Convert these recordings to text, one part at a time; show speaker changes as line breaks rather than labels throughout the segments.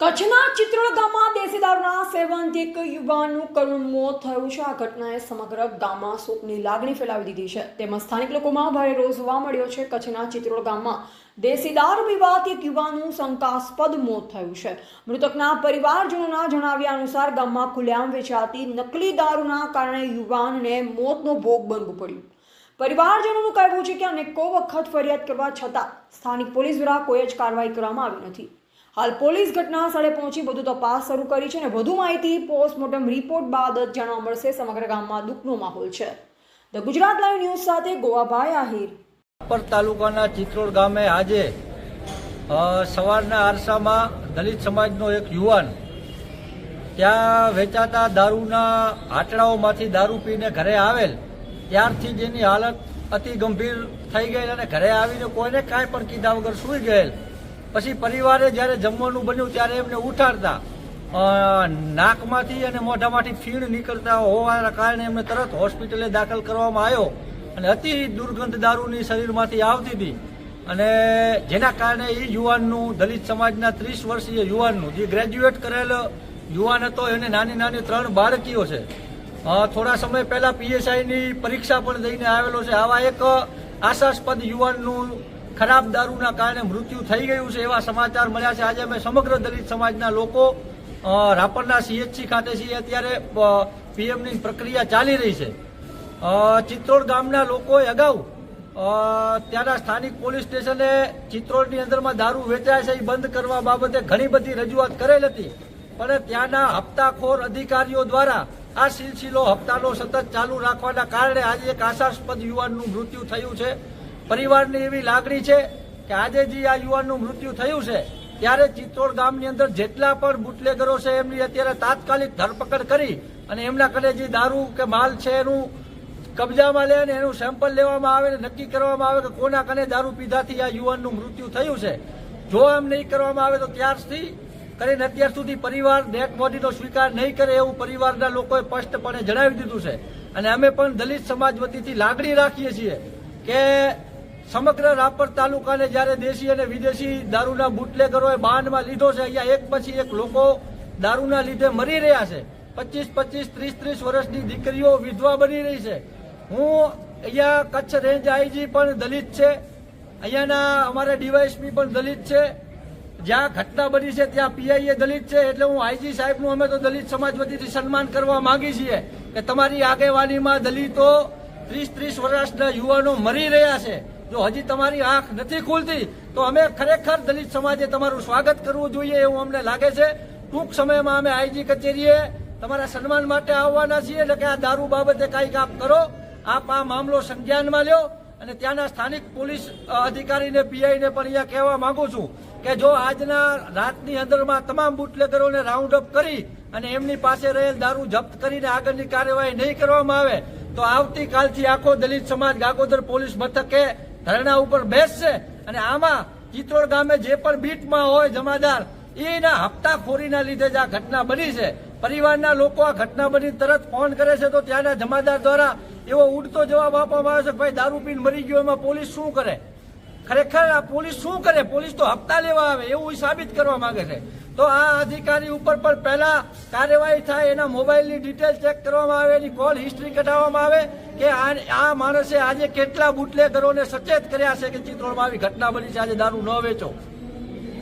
કચ્છના ચિત્રોડ ગામમાં દેશી દારૂના સેવનથી એક યુવાનનું કરુણ મોત થયું છે. આ ઘટનાએ સમગ્ર ગામમાં શોકની લાગણી ફેલાવી દીધી છે. તેમજ સ્થાનિક લોકોમાં ભારે રોષ જોવા મળ્યો છે. કચ્છના ચિત્રોડ ગામમાં દેશી દારૂ પીવાથી એક યુવાનનું શંકાસ્પદ મોત થયું છે. મૃતકના પરિવારજનોના જણાવ્યા અનુસાર ગામમાં ખુલ્લેઆમ વેચાતી નકલી દારૂના કારણે યુવાનને મોતનો ભોગ બનવું પડ્યું. પરિવારજનોનું કહેવું છે કે અનેકો વખત ફરિયાદ કરવા છતાં સ્થાનિક પોલીસ દ્વારા કોઈ જ કાર્યવાહી કરવામાં આવી નથી. હાલ પોલીસ ઘટના સ્થળે પહોંચી વધુ તપાસ શરૂ કરી છે અને વધુ માહિતી પોસ્ટમોર્ટમ રિપોર્ટ બાદ જાણવા મળશે સમગ્ર ગામમાં દુઃખનો માહોલ છે. ધ ગુજરાત લાઈવ ન્યૂઝ સાથે ગોવાભાઈ આહિર.
પર તાલુકાના ચિત્રોડ ગામે આજે સવારના આરસામાં દલિત સમાજનો એક યુવાન ત્યાં વેચાતા દારૂના આટડાઓમાંથી દારૂ પીને ઘરે આવેલ. ત્યારથી જ એની હાલત અતિ ગંભીર થઈ ગયેલ અને ઘરે આવીને કોઈને કાંઈ પણ કીધા વગર સૂઈ ગયેલ. પછી પરિવારે જ્યારે જમવાનું બન્યું ત્યારે એમને ઉઠાડતા નાકમાંથી અને મોઢામાંથી ફીણ નીકળતા હોવાના કારણે એમને તરત હોસ્પિટલે દાખલ કરવામાં આવ્યો. અને અતિ દુર્ગંધ દારૂની શરીરમાંથી આવતી હતી. અને જેના કારણે એ યુવાનનું, દલિત સમાજના ત્રીસ વર્ષીય યુવાનનું, જે ગ્રેજ્યુએટ કરેલ યુવાન હતો, એને નાની નાની ત્રણ બાળકીઓ છે. થોડા સમય પહેલા પીએસઆઈની પરીક્ષા પણ દઈને આવેલો છે. આવા એક આશાસ્પદ યુવાનનું ખરાબ દારૂના કારણે મૃત્યુ થઈ ગયું છે એવા સમાચાર મળ્યા છે. આજે અમે સમગ્ર દલિત સમાજના લોકો રાપરના સીએચસી ખાતે છીએ. અત્યારે પીએમની પ્રક્રિયા ચાલી રહી છે. ચિત્રોડ ગામના લોકોએ અગાઉ ત્યાંના સ્થાનિક પોલીસ સ્ટેશને ચિત્રોડની અંદરમાં દારૂ વેચાય છે એ બંધ કરવા બાબતે ઘણી બધી રજૂઆત કરેલ હતી. પણ ત્યાંના હપ્તાખોર અધિકારીઓ દ્વારા આ સિલસિલો હપ્તાનો સતત ચાલુ રાખવાના કારણે આજે એક આશાસ્પદ યુવાનનું મૃત્યુ થયું છે. પરિવારની એવી લાગણી છે કે આજે જે આ યુવાનનું મૃત્યુ થયું છે, ત્યારે ચિત્તોડ ગામની અંદર જેટલા પણ બુટલેગરો છે, એમની અત્યારે તાત્કાલિક ધરપકડ કરી અને એમના કને જે દારૂ કે માલ છે એનું કબજામાં લે અને એનું સેમ્પલ લેવામાં આવે અને નક્કી કરવામાં આવે કે કોના કને દારૂ પીધાથી આ યુવાનનું મૃત્યુ થયું છે. જો એમ નહીં કરવામાં આવે તો ત્યારથી કરીને અત્યાર સુધી પરિવાર ડેથ બોડીનો સ્વીકાર નહીં કરે એવું પરિવારના લોકોએ સ્પષ્ટપણે જણાવી દીધું છે. અને અમે પણ દલિત સમાજ વતીથી લાગણી રાખીએ છીએ કે સમગ્ર રાપર તાલુકાને જ્યારે દેશી અને વિદેશી દારૂના બુટલેગરોએ બાંધમાં લીધો છે, અહીંયા એક પછી એક લોકો દારૂના લીધે મરી રહ્યા છે. પચીસ પચીસ, ત્રીસ ત્રીસ વર્ષની દીકરીઓ વિધવા બની રહી છે. હું અહીંયા કચ્છ રેન્જ આઈજી પણ દલિત છે. અહીંયાના અમારા ડીવાયસપી પણ દલિત છે. જ્યાં ઘટના બની છે ત્યાં પીઆઈએ દલિત છે. એટલે હું આઈજી સાહેબનું અમે તો દલિત સમાજ વતીથી સન્માન કરવા માંગી છીએ કે તમારી આગેવાનીમાં દલિતો ત્રીસ ત્રીસ વર્ષના યુવાનો મરી રહ્યા છે. જો હજી તમારી આંખ નથી ખુલતી, તો અમે ખરેખર દલિત સમાજે તમારું સ્વાગત કરવું જોઈએ એવું અમને લાગે છે. ટૂંક સમયમાં અમે આઈજી કચેરીએ તમારા સન્માન માટે આવવાના છીએ. એટલે કે આ દારૂ બાબતે કાંઈક આપ કરો. આપ આ મામલો સંજ્ઞાનમાં લ્યો અને ત્યાંના સ્થાનિક પોલીસ અધિકારીને, પીઆઈને પણ અહીંયા કહેવા માંગુ છું કે જો આજના રાતની અંદરમાં તમામ બુટલેગરોને રાઉન્ડ અપ કરી અને એમની પાસે રહેલ દારૂ જપ્ત કરીને આગળની કાર્યવાહી નહીં કરવામાં આવે, તો આવતીકાલથી આખો દલિત સમાજ ગાગોદર પોલીસ મથકે ધરણા ઉપર બેસશે અને આમાં ચિત્રોડ ગામે જે પણ બીટમાં હોય જમાદાર, એના હપ્તાખોરીના લીધે જ આ ઘટના બની છે. પરિવારના લોકો આ ઘટના બની તરત ફોન કરે છે તો ત્યાંના જમાદાર દ્વારા એવો ઉડતો જવાબ આપવામાં આવે છે ભાઈ દારૂ પીને મરી ગયો, એમાં પોલીસ શું કરે? ખરેખર આ પોલીસ શું કરે? પોલીસ તો હપ્તા લેવા આવે, એવું સાબિત કરવા માંગે છે. તો આ અધિકારી ઉપર પણ પહેલા કાર્યવાહી થાય, એના મોબાઈલની ડિટેલ ચેક કરવામાં આવે, એની કોલ હિસ્ટ્રી કઢાવવામાં આવે કે આ માણસે આજે કેટલા બુટલેગરોને સચેત કર્યા છે કે ચિત્રોડમાં આવી ઘટના બની છે, આજે દારૂ ન વેચો.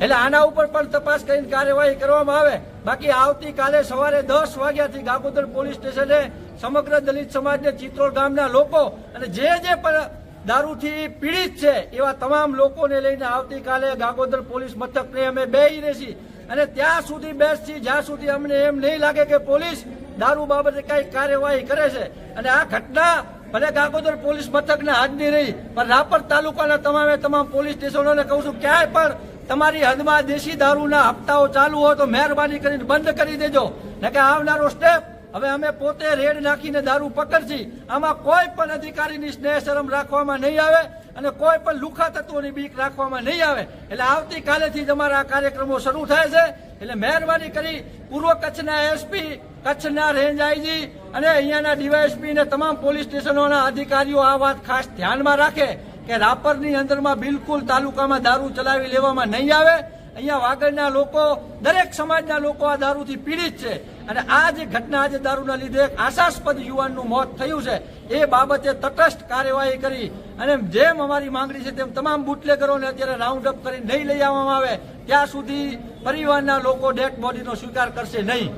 એટલે આના ઉપર પણ તપાસ કરીને કાર્યવાહી કરવામાં આવે. બાકી આવતીકાલે સવારે દસ વાગ્યાથી ગાગોદર પોલીસ સ્ટેશને સમગ્ર દલિત સમાજને ચિત્રોડ ગામના લોકો અને જે જે પણ દારૂથી પીડિત છે, એવા તમામ લોકોને લઈને આવતીકાલે ગાગોદર પોલીસ મથકને અમે બેહી રહેશી. અને ત્યાં સુધી બેસતી જ્યાં સુધી અમને એમ નહીં લાગે કે પોલીસ દારૂ બાબતે કઈ કાર્યવાહી કરે છે. અને આ ઘટના ભલે કાગોદર પોલીસ મથકને હાજની રહી, પણ રાપર તાલુકાના તમામે તમામ પોલીસ સ્ટેશનોને કહું છું, ક્યાંય પણ તમારી હદમાં દેશી દારૂના હપ્તાઓ ચાલુ હોય તો મહેરબાની કરીને બંધ કરી દેજો. ને કે આવનારો સ્ટેપ, હવે અમે પોતે રેડ નાખીને દારૂ પકડશી. આમાં કોઈ પણ અધિકારીની સ્નેહ શરમ રાખવામાં નહીં આવે. અને કોઈ પણ લુખા તત્વોની બીક રાખવામાં નહીં આવે. એટલે આવતીકાલેથી જ અમારા આ કાર્યક્રમો શરૂ થાય છે. એટલે મહેરબાની કરી પૂર્વ કચ્છના એસપી, કચ્છના રેન્જ આઈજી અને અહીંયાના ડીવાયએસપી ને તમામ પોલીસ સ્ટેશનોના અધિકારીઓ આ વાત ખાસ ધ્યાનમાં રાખે કે રાપરની અંદરમાં બિલકુલ તાલુકામાં દારૂ ચલાવી લેવામાં નહીં આવે. અહીંયા વાગડના લોકો, દરેક સમાજના લોકો આ દારૂથી પીડિત છે. અને આ જે ઘટના આજે દારૂના લીધે આશાસ્પદ યુવાનનું મોત થયું છે, એ બાબતે તટસ્થ કાર્યવાહી કરી અને જેમ અમારી માંગણી છે તેમ તમામ બુટલેગરોને અત્યારે રાઉન્ડ અપ કરી નહીં લઈ આવવામાં આવે, ત્યાં સુધી પરિવારના લોકો ડેડ બોડીનો સ્વીકાર કરશે નહીં.